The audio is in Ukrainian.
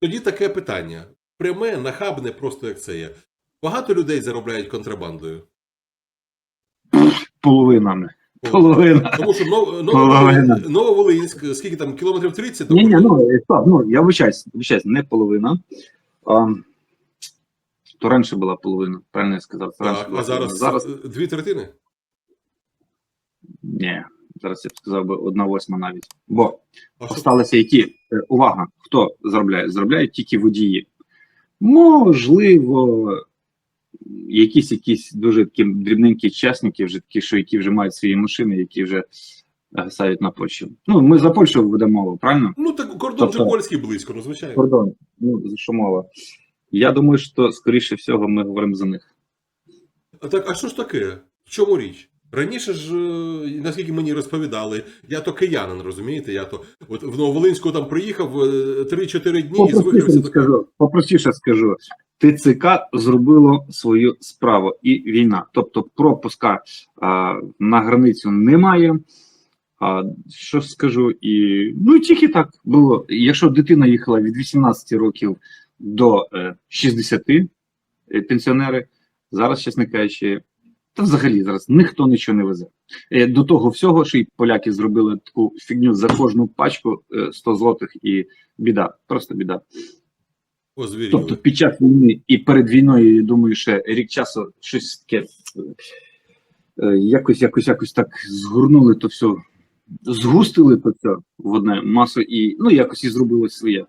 Тоді таке питання. Пряме, нахабне, просто як це є. Багато людей заробляють контрабандою. Половинами. Половина. Тому що Нов- Половина. Нововолинськ, скільки там, кілометрів 30? Ні, ні, ну е, ну я вибачаюсь, вибачаюсь, не половина. А, то раніше була половина, правильно я сказав. Так, а зараз, зараз дві третини? ні, зараз я б сказав би одна восьма навіть. Бо осталися які. Е, Увага, хто заробляє? Заробляють тільки водії. Можливо, якісь якісь дуже такі дрібненькі частники, вже такі, що які вже мають свої машини, які вже гасають на Польщу. Ну, ми за Польщу ведемо мову, правильно? Ну, так кордон же Тобто- польський близько, ну, звичайно. Кордон. Ну, за що мова? Я думаю, що скоріше всього ми говоримо за них. А так, а що ж таке? В чому річ? Раніше ж, е, наскільки мені розповідали, я то киянин, розумієте? Я то от в Нововолинську там приїхав е, 3-4 дні і звикрився Попростіше до скажу, попростіше скажу. ТЦК зробило свою справу і війна. Тобто пропуска а, на границю немає. А, що скажу, і ну тільки так було. Якщо дитина їхала від 18 років до е, 60 е, пенсіонери, зараз, чесно кажучи, та взагалі зараз ніхто нічого не везе. Е, До того всього, що й поляки зробили таку фігню за кожну пачку е, 100 злотих і біда, просто біда. озвірів. Тобто під час війни і перед війною, я думаю, ще рік часу щось таке е, якось, якось, якось так згорнули то все, згустили то все в одне масу і ну якось і зробили своє.